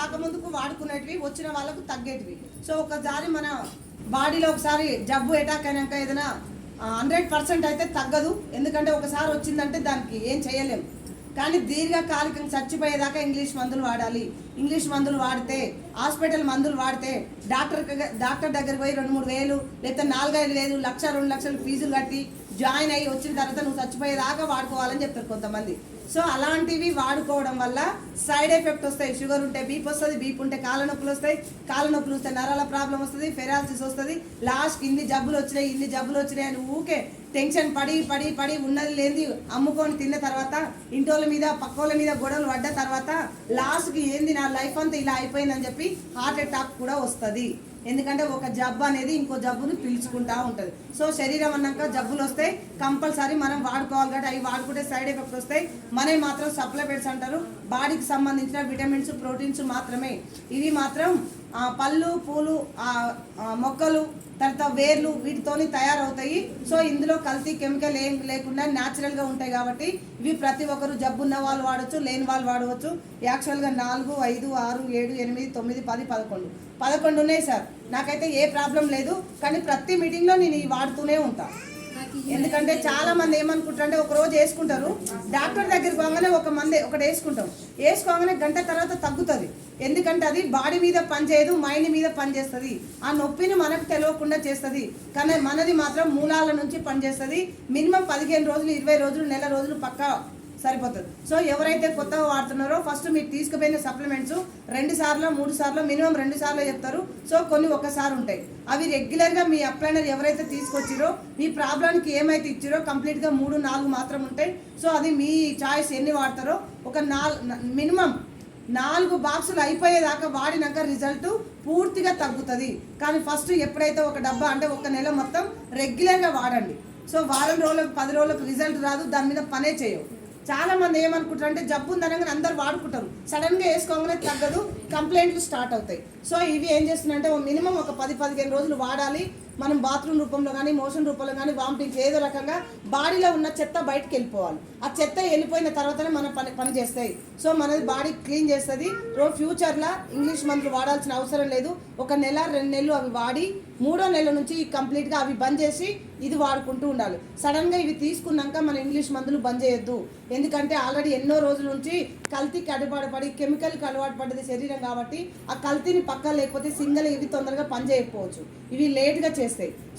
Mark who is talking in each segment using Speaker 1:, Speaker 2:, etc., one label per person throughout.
Speaker 1: రాకముందుకు వాడుకునేటివి వచ్చిన వాళ్ళకు తగ్గేటివి. సో ఒకసారి మన బాడీలో ఒకసారి జబ్బు అటాక్ అయినాక ఏదైనా హండ్రెడ్ పర్సెంట్ అయితే తగ్గదు. ఎందుకంటే ఒకసారి వచ్చిందంటే దానికి ఏం చేయలేం. కానీ దీర్ఘకాలికంగా చచ్చిపోయేదాకా ఇంగ్లీష్ మందులు వాడాలి. ఇంగ్లీష్ మందులు వాడితే హాస్పిటల్ మందులు వాడితే డాక్టర్ డాక్టర్ దగ్గరికి పోయి రెండు మూడు వేలు లేకపోతే నాలుగైదు వేలు లక్ష రెండు లక్షలు ఫీజులు కట్టి జాయిన్ అయ్యి వచ్చిన తర్వాత నువ్వు చచ్చిపోయేదాకా వాడుకోవాలని చెప్తారు కొంతమంది. సో అలాంటివి వాడుకోవడం వల్ల సైడ్ ఎఫెక్ట్ వస్తాయి. షుగర్ ఉంటే బీప్ వస్తుంది బీప్ ఉంటే కాళ్ళ నొప్పులు వస్తాయి. కాళ్ళ నొప్పులు వస్తే నరాల ప్రాబ్లం వస్తుంది ఫెరాలసిస్ వస్తుంది. లాస్ట్ ఇన్ని జబ్బులు వచ్చినాయి ఇన్ని జబ్బులు వచ్చినాయి అని ఊకే టెన్షన్ పడి పడి పడి ఉన్నది లేని అమ్ముకొని తిన్న తర్వాత ఇంటోళ్ళ మీద పక్కోళ్ళ మీద గొడవలు పడ్డ తర్వాత లాస్ట్కి ఏంది నా లైఫ్ అంతా ఇలా అయిపోయిందని చెప్పి హార్ట్ అటాక్ కూడా వస్తుంది. ఎందుకంటే ఒక జబ్బు అనేది ఇంకో జబ్బును పిలుచుకుంటా ఉంటుంది. సో శరీరం అన్నాక జబ్బులు వస్తాయి కంపల్సరీ మనం వాడుకోవాలి కాబట్టి అవి వాడుకుంటే సైడ్ ఎఫెక్ట్స్ వస్తాయి. మనవి మాత్రం సప్లిమెంట్స్ అంటారు. బాడీకి సంబంధించిన విటమిన్స్ ప్రోటీన్స్ మాత్రమే. ఇవి మాత్రం పళ్ళు పూలు ఆ, మొక్కలు తర్వాత వేర్లు వీటితోని తయారవుతాయి. సో ఇందులో కల్తీ కెమికల్ ఏం లేకుండా న్యాచురల్గా ఉంటాయి కాబట్టి ఇవి ప్రతి ఒక్కరు జబ్బున్న వాళ్ళు వాడవచ్చు లేని వాళ్ళు వాడవచ్చు. యాక్చువల్గా నాలుగు ఐదు ఆరు ఏడు ఎనిమిది తొమ్మిది పది పదకొండు. పదకొండు ఉన్నాయి సార్. నాకైతే ఏ ప్రాబ్లం లేదు కానీ ప్రతి మీటింగ్లో నేను ఇవి వాడుతూనే ఉంటాను ఎందుకంటే చాలా మంది ఏమనుకుంటారు అంటే ఒక రోజు వేసుకుంటారు. డాక్టర్ దగ్గరికి పోగానే ఒక మంది ఒకటి వేసుకుంటాం. వేసుకోగానే గంట తర్వాత తగ్గుతుంది. ఎందుకంటే అది బాడీ మీద పనిచేయదు మైండ్ మీద పనిచేస్తుంది ఆ నొప్పిని మనకు తెలియకుండా చేస్తుంది. కానీ మనది మాత్రం మూలాల నుంచి పనిచేస్తుంది మినిమం పదిహేను రోజులు ఇరవై రోజులు నెల రోజులు పక్కా సరిపోతుంది. సో ఎవరైతే కొత్తగా వాడుతున్నారో ఫస్ట్ మీరు తీసుకుపోయిన సప్లిమెంట్స్ రెండు సార్లు మూడు సార్లు మినిమం రెండు సార్లు చెప్తారు. సో కొన్ని ఒక్కసారి ఉంటాయి. అవి రెగ్యులర్గా మీ అప్లైనర్ ఎవరైతే తీసుకొచ్చిరో మీ ప్రాబ్లానికి ఏమైతే ఇచ్చిరో కంప్లీట్గా మూడు నాలుగు మాత్రం ఉంటాయి. సో అది మీ చాయిస్ ఎన్ని వాడతారో ఒక నాలుగు మినిమం నాలుగు బాక్సులు అయిపోయేదాకా వాడినాక రిజల్ట్ పూర్తిగా తగ్గుతుంది. కానీ ఫస్ట్ ఎప్పుడైతే ఒక డబ్బా అంటే ఒక నెల మొత్తం రెగ్యులర్గా వాడండి. సో వారం రోజులకు పది రోజులకు రిజల్ట్ రాదు. దాని మీద పనే చేయవు. చాలా మంది ఏమనుకుంటారు అంటే జబ్బు ఉందనగానే అందరు వాడుకుంటారు. సడన్గా వేసుకోగానే తగ్గదు కంప్లైంట్లు స్టార్ట్ అవుతాయి. సో ఇవి ఏం చేస్తున్నాయంటే మినిమం ఒక పది పదిహేను రోజులు వాడాలి. మనం బాత్రూమ్ రూపంలో కానీ మోషన్ రూపంలో కానీ వామిటింగ్ ఏదో రకంగా బాడీలో ఉన్న చెత్త బయటకు వెళ్ళిపోవాలి. ఆ చెత్త వెళ్ళిపోయిన తర్వాతనే మన పని పని చేస్తాయి. సో మనది బాడీ క్లీన్ చేస్తుంది. రోజు ఫ్యూచర్లో ఇంగ్లీష్ మందులు వాడాల్సిన అవసరం లేదు. ఒక నెల రెండు నెలలు అవి వాడి మూడో నెల నుంచి కంప్లీట్గా అవి బంద్ చేసి ఇది వాడుకుంటూ ఉండాలి. సడన్గా ఇవి తీసుకున్నాక మన ఇంగ్లీష్ మందులు బంద్ చేయొద్దు. ఎందుకంటే ఆల్రెడీ ఎన్నో రోజుల నుంచి కల్తీకి అడుపాటు పడి కెమికల్కి అలవాటు పడ్డది శరీరం కాబట్టి ఆ కల్తీని పక్క లేకపోతే సింగల్ ఇవి తొందరగా పనిచేయకపోవచ్చు ఇవి లేట్గా చేస్తాయి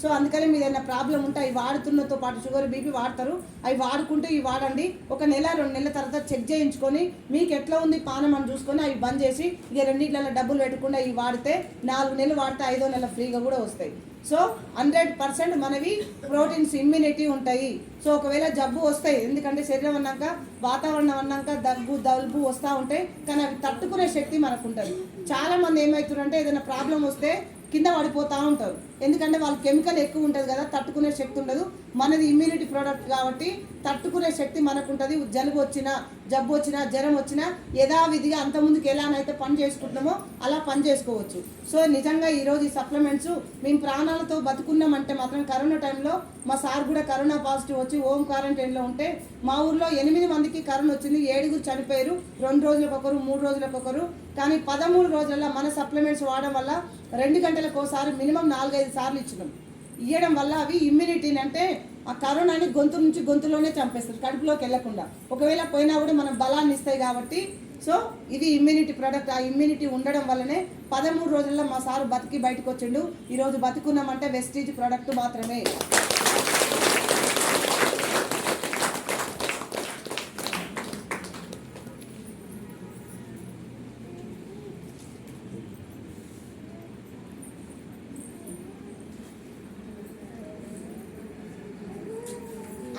Speaker 1: సో అందుకని మీద ఏదైనా ప్రాబ్లం ఉంటే అవి వాడుతున్నతో పాటు షుగర్ బీపీ వాడతారు. అవి వాడుకుంటే ఇవి వాడండి. ఒక నెల రెండు నెలల తర్వాత చెక్ చేయించుకొని మీకు ఎట్లా ఉంది పానం అని చూసుకొని అవి బంద్ చేసి ఇక రెండింటిలో డబ్బులు పెట్టకుండా ఇవి వాడితే నాలుగు నెలలు వాడితే ఐదో నెల ఫ్రీగా కూడా వస్తాయి. సో హండ్రెడ్ పర్సెంట్ మనవి ప్రోటీన్స్ ఇమ్యూనిటీ ఉంటాయి. సో ఒకవేళ జబ్బు వస్తాయి ఎందుకంటే శరీరం అన్నాక వాతావరణం అన్నాక దగ్గు దల్బు వస్తూ ఉంటాయి కానీ అవి తట్టుకునే శక్తి మనకు ఉంటుంది చాలా మంది ఏమవుతుందంటే ఏదైనా ప్రాబ్లం వస్తే కింద పడిపోతూ ఉంటారు. ఎందుకంటే వాళ్ళు కెమికల్ ఎక్కువ ఉంటుంది కదా తట్టుకునే శక్తి ఉండదు. మనది ఇమ్యూనిటీ ప్రోడక్ట్ కాబట్టి తట్టుకునే శక్తి మనకు ఉంటుంది జలుబు వచ్చినా జబ్బు వచ్చినా జ్వరం వచ్చినా యథావిధిగా అంత ముందుకు ఎలానైతే పని చేసుకుంటున్నామో అలా పని చేసుకోవచ్చు. సో నిజంగా ఈరోజు ఈ సప్లిమెంట్స్ మేము ప్రాణాలతో బతుకున్నామంటే మాత్రం కరోనా టైంలో మా సార్ కూడా కరోనా పాజిటివ్ వచ్చి హోమ్ క్వారంటైన్లో ఉంటే మా ఊర్లో ఎనిమిది మందికి కరోనా వచ్చింది. ఏడుగురు చనిపోయారు. రెండు రోజులకు ఒకరు మూడు రోజులకు ఒకరు. కానీ పదమూడు రోజుల్లో మన సప్లిమెంట్స్ వాడడం వల్ల రెండు గంటలకు ఒకసారి మినిమం నాలుగైదు సార్లు ఇచ్చినాం. ఇవ్వడం వల్ల అవి ఇమ్యూనిటీని అంటే ఆ కరోనాని గొంతు నుంచి గొంతులోనే చంపేస్తారు కడుపులోకి వెళ్ళకుండా ఒకవేళ పోయినా కూడా మనం బలాన్ని ఇస్తాయి కాబట్టి సో ఇది ఇమ్యూనిటీ ప్రోడక్ట్ ఆ ఇమ్యూనిటీ ఉండడం వల్లనే పదమూడు రోజుల్లో మా సారు బతికి బయటకు వచ్చిండు. ఈరోజు బతుకున్నామంటే వెస్టీజ్ ప్రోడక్ట్ మాత్రమే.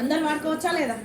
Speaker 1: అందరు వాడుకోవచ్చా లేదా?